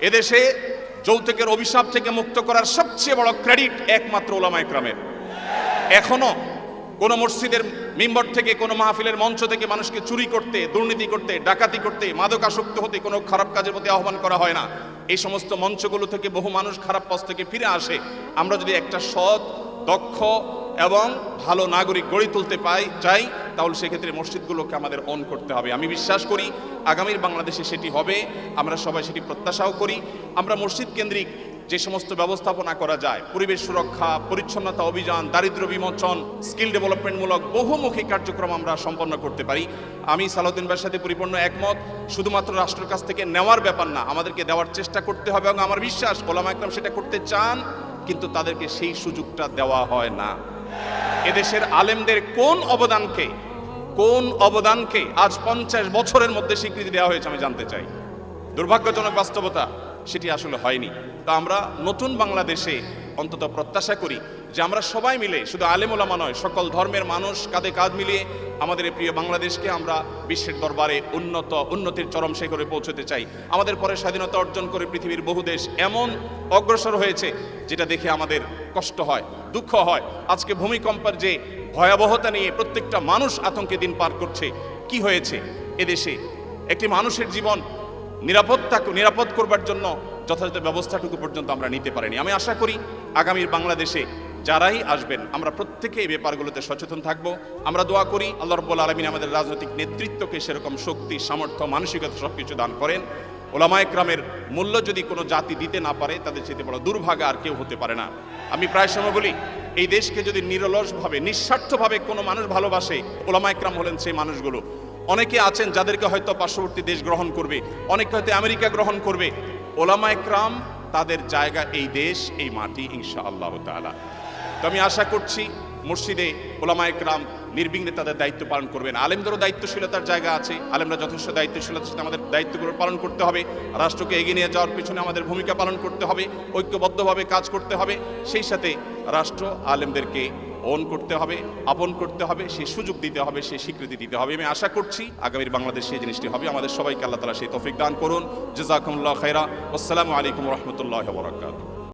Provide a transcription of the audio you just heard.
এদেশে যৌতুকের অভিশাপ থেকে মুক্ত করার সবচেয়ে বড় ক্রেডিট একমাত্র ওলামা একরামের এখনও কোনো মসজিদের মেম্বর থেকে, কোনো মাহফিলের মঞ্চ থেকে মানুষকে চুরি করতে, দুর্নীতি করতে, ডাকাতি করতে, মাদকাসক্ত হতে কোনো খারাপ কাজের প্রতি আহ্বান করা হয় না। এই সমস্ত মঞ্চগুলো থেকে বহু মানুষ খারাপ পথ থেকে ফিরে আসে। আমরা যদি একটা সৎ, দক্ষ এবং ভালো নাগরিক গড়ে তুলতে পাই, চাই তাহলে সেক্ষেত্রে মসজিদগুলোকে আমাদের অন করতে হবে। আমি বিশ্বাস করি আগামীর বাংলাদেশে সেটি হবে। আমরা সবাই সেটি প্রত্যাশাও করি। আমরা মসজিদ কেন্দ্রিক যে সমস্ত ব্যবস্থাপনা করা যায়, পরিবেশ সুরক্ষা, পরিচ্ছন্নতা অভিযান দারিদ্র বিমোচন, স্কিল ডেভেলপমেন্টমূলক বহুমুখী কার্যক্রম আমরা সম্পন্ন করতে পারি। আমি সালাউদ্দিন ভাইয়ের সাথে পরিপূর্ণ একমত। শুধুমাত্র রাষ্ট্রের কাছ থেকে নেওয়ার ব্যাপার না, আমাদেরকে দেওয়ার চেষ্টা করতে হবে এবং আমার বিশ্বাস ওলামা একরাম সেটা করতে চান, কিন্তু তাদেরকে সেই সুযোগটা দেওয়া হয় না। এদেশের আলেমদের কোন অবদানকে কোন অবদানকে আজ পঞ্চাশ বছরের মধ্যে স্বীকৃতি দেওয়া হয়েছে আমি জানতে চাই। দুর্ভাগ্যজনক বাস্তবতা, সেটি আসলে হয়নি। তা আমরা নতুন বাংলাদেশে অন্তত প্রত্যাশা করি যে আমরা সবাই মিলে, শুধু আলেমুলামা নয়, সকল ধর্মের মানুষ কাঁধে কাঁধ মিলিয়ে আমাদের প্রিয় বাংলাদেশকে আমরা বিশ্বের দরবারে উন্নত, উন্নতির চরম শিখরে পৌঁছতে চাই। আমাদের পরে স্বাধীনতা অর্জন করে পৃথিবীর বহু দেশ এমন অগ্রসর হয়েছে যেটা দেখে আমাদের কষ্ট হয়, দুঃখ হয়। আজকে ভূমিকম্পের যে ভয়াবহতা নিয়ে প্রত্যেকটা মানুষ আতঙ্কে দিন পার করছে, কি হয়েছে? এদেশে একটি মানুষের জীবন নিরাপত্তা, নিরাপদ করবার জন্য যথাযথ ব্যবস্থাটুকু পর্যন্ত আমরা নিতে পারিনি। আমি আশা করি আগামীর বাংলাদেশে যারাই আসবেন, আমরা প্রত্যেকে এই ব্যাপারগুলোতে সচেতন থাকব। আমরা দোয়া করি আল্লাহ রব্বুল আলমিন আমাদের রাজনৈতিক নেতৃত্বকে সেরকম শক্তি, সামর্থ্য, মানসিকতা সব কিছু দান করেন। ওলামা একরামের মূল্য যদি কোনো জাতি দিতে না পারে, তাদের চেয়ে বড় দুর্ভাগা আর কেউ হতে পারে না। আমি প্রায় সময় বলি, এই দেশকে যদি নিরলসভাবে, নিঃস্বার্থভাবে কোনো মানুষ ভালোবাসে, ওলামা একরাম হলেন সেই মানুষগুলো। অনেকে আছেন যাদেরকে হয়তো পার্শ্ববর্তী দেশ গ্রহণ করবে, অনেকে হয়তো আমেরিকা গ্রহণ করবে ওলামা একরাম তাদের জায়গা এই দেশ, এই মাটি ইনশা আল্লাহ তাআলা। তো আমি আশা করছি মসজিদে ওলামা একরাম নির্বিঘ্নে তাদের দায়িত্ব পালন করবেন। আলেমদেরও দায়িত্বশীলতার জায়গা আছে, আলেমরা যথেষ্ট দায়িত্বশীলতার সাথে আমাদের দায়িত্বগুলো পালন করতে হবে, রাষ্ট্রকে এগিয়ে নিয়ে যাওয়ার পিছনে আমাদের ভূমিকা পালন করতে হবে, ঐক্যবদ্ধভাবে কাজ করতে হবে, সেই সাথে রাষ্ট্র আলেমদেরকে অন করতে হবে, আপন করতে হবে, সে সুযোগ দিতে হবে, সে স্বীকৃতি দিতে হবে। আমি আশা করছি আগামীর বাংলাদেশ সেই জিনিসটি হবে। আমাদের সবাইকে আল্লাহ তালা সেই তফিক দান করুন। জেজাকুমুল্লাহ খাইরা আসসালামু আলাইকুম রহমতুল্লাহ বরাকাত